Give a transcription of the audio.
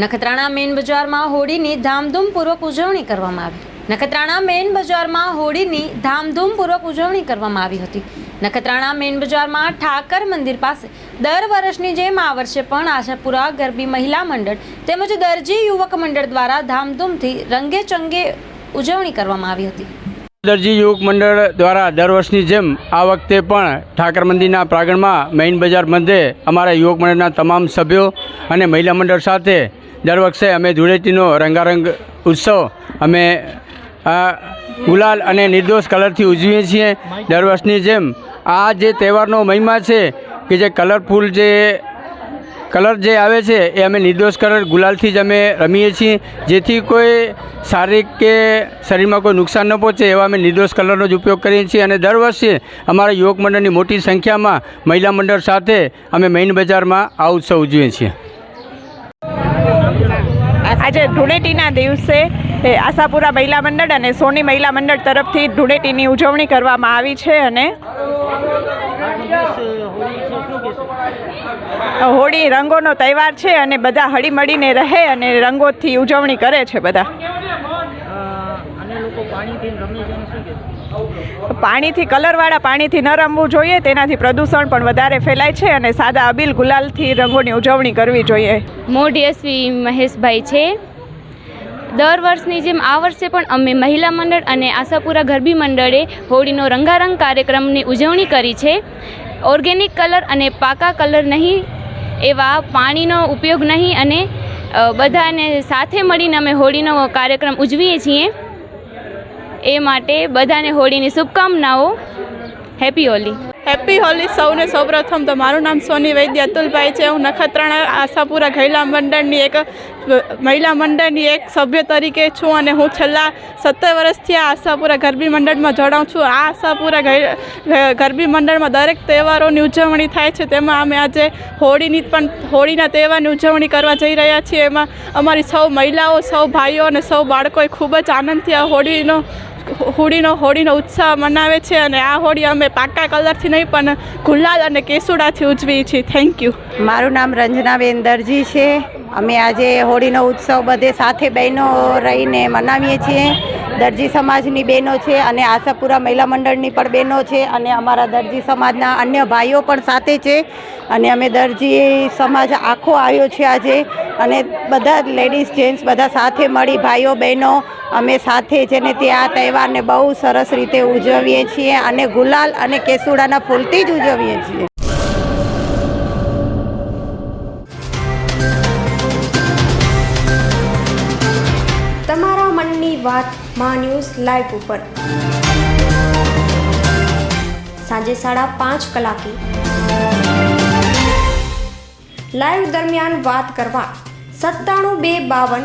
Nakhatrana main બજારમાં હોળીની ધામધૂમપૂર્વક ઉજવણી કરવામાં આવી. નખત્રાણા મેઇન બજારમાં હોળીની ધામધૂમપૂર્વક ઉજવણી કરવામાં આવી હતી. નખત્રાણા મેઇન બજારમાં ઠાકર મંદિર પાસે દર વર્ષની જેમ આ વર્ષે પણ આશાપુરા ગરબી મહિલા મંડળ તેમજ દરજી યુવક મંડળ દ્વારા ધામધૂમથી રંગે ચંગે ઉજવણી કરવામાં આવી હતી. દરજી યુવક મંડળ દ્વારા દર વર્ષની જેમ આ વખતે પણ ઠાકર મંદિરના પ્રાંગણમાં મેઇન બજાર મધ્યે અમારા યુવક મંડળના તમામ સભ્યો અને મહિલા મંડળ સાથે દર વર્ષે અમે ધૂળેટીનો રંગારંગ ઉત્સવ અમે આ ગુલાલ અને નિર્દોષ કલરથી ઉજવીએ છીએ. દર વર્ષની જેમ આ જે તહેવારનો મહિમા છે કે જે કલરફુલ જે, કલર જે આવે છે એ અમે નિર્દોષ કલર ગુલાલથી જ અમે રમીએ છીએ. જેથી કોઈ શારીરિક કે શરીરમાં કોઈ નુકસાન ન પહોંચે એવા અમે નિર્દોષ કલરનો જ ઉપયોગ કરીએ છીએ. અને દર વર્ષે અમારા યુવક મંડળની મોટી સંખ્યામાં મહિલા મંડળ સાથે અમે મેઇન બજારમાં આ ઉત્સવ ઉજવીએ છીએ. આજે ધૂળેટીના દિવસે આશાપુરા મહિલા મંડળ અને સોની મહિલા મંડળ તરફથી ધૂળેટીની ઉજવણી કરવામાં આવી છે અને હોળી રંગોનો તહેવાર છે અને બધા હળીમળીને રહે અને રંગોથી ઉજવણી કરે છે બધા. પાણીથી કલરવાળા પાણીથી ન રમવું જોઈએ તેનાથી પ્રદૂષણ પણ વધારે ફેલાય છે અને સાદા અબીલ ગુલાલથી રંગોની ઉજવણી કરવી જોઈએ. યશવી મહેશભાઈ છે. દર વર્ષની જેમ આ વર્ષે પણ અમે મહિલા મંડળ અને આશાપુરા ગરબી મંડળે હોળીનો રંગારંગ કાર્યક્રમની ઉજવણી કરી છે. ઓર્ગેનિક કલર અને પાકા કલર નહીં એવા પાણીનો ઉપયોગ નહીં અને બધાને સાથે મળીને અમે હોળીનો કાર્યક્રમ ઉજવીએ છીએ. એ માટે બધાને હોળીની શુભકામનાઓ. હેપી હોલી હેપી હોલી સૌને. સૌપ્રથમ તો મારું નામ સોની વૈદ્ય અતુલભાઈ છે. હું નખત્રાણા આશાપુરા ઘૈલા મંડળની એક, મહિલા મંડળની એક સભ્ય તરીકે છું અને હું છેલ્લા સત્તર વર્ષથી આ આશાપુરા ગરબી મંડળમાં જોડાઉં છું. આ આશાપુરા ગરબી મંડળમાં દરેક તહેવારોની ઉજવણી થાય છે. તેમાં અમે આજે હોળીની પણ, હોળીના તહેવારની ઉજવણી કરવા જઈ રહ્યા છીએ. એમાં અમારી સૌ મહિલાઓ, સૌ ભાઈઓ અને સૌ બાળકોએ ખૂબ જ આનંદથી આ હોળીનો હોળીનો હોળીનો ઉત્સાહ મનાવે છે અને આ હોળી અમે પાકા કલરથી નહીં, પણ ગુલાલ અને કેસુડાથી ઉજવીએ છીએ. થેન્ક યુ મારું નામ રંજનાબેન દરજી છે. અમે આજે હોળીનો ઉત્સવ બધે સાથે બહેનો રહીને મનાવીએ છીએ. દરજી સમાજની બહેનો છે અને આશાપુરા મહિલા મંડળની પણ બહેનો છે અને અમારા દરજી સમાજના અન્ય ભાઈઓ પણ સાથે છે. અને અમે દરજી સમાજ આખો આવ્યો છે આજે. અને બધા લેડીઝ જેન્ટ્સ બધા સાથે મળી, ભાઈઓ, બહેનો અમે સાથે છે ને તે આ તહેવારને બહુ સરસ રીતે ઉજવીએ છીએ અને ગુલાલ અને કેસુડાના ફૂલથી જ ઉજવીએ છીએ. તમારા મનની વાતમાં ન્યૂઝ લાઈવ ઉપર. સાંજે સાડા પાંચ કલાકે. લાઈવ દરમિયાન વાત કરવા સત્તાણું બે બાવન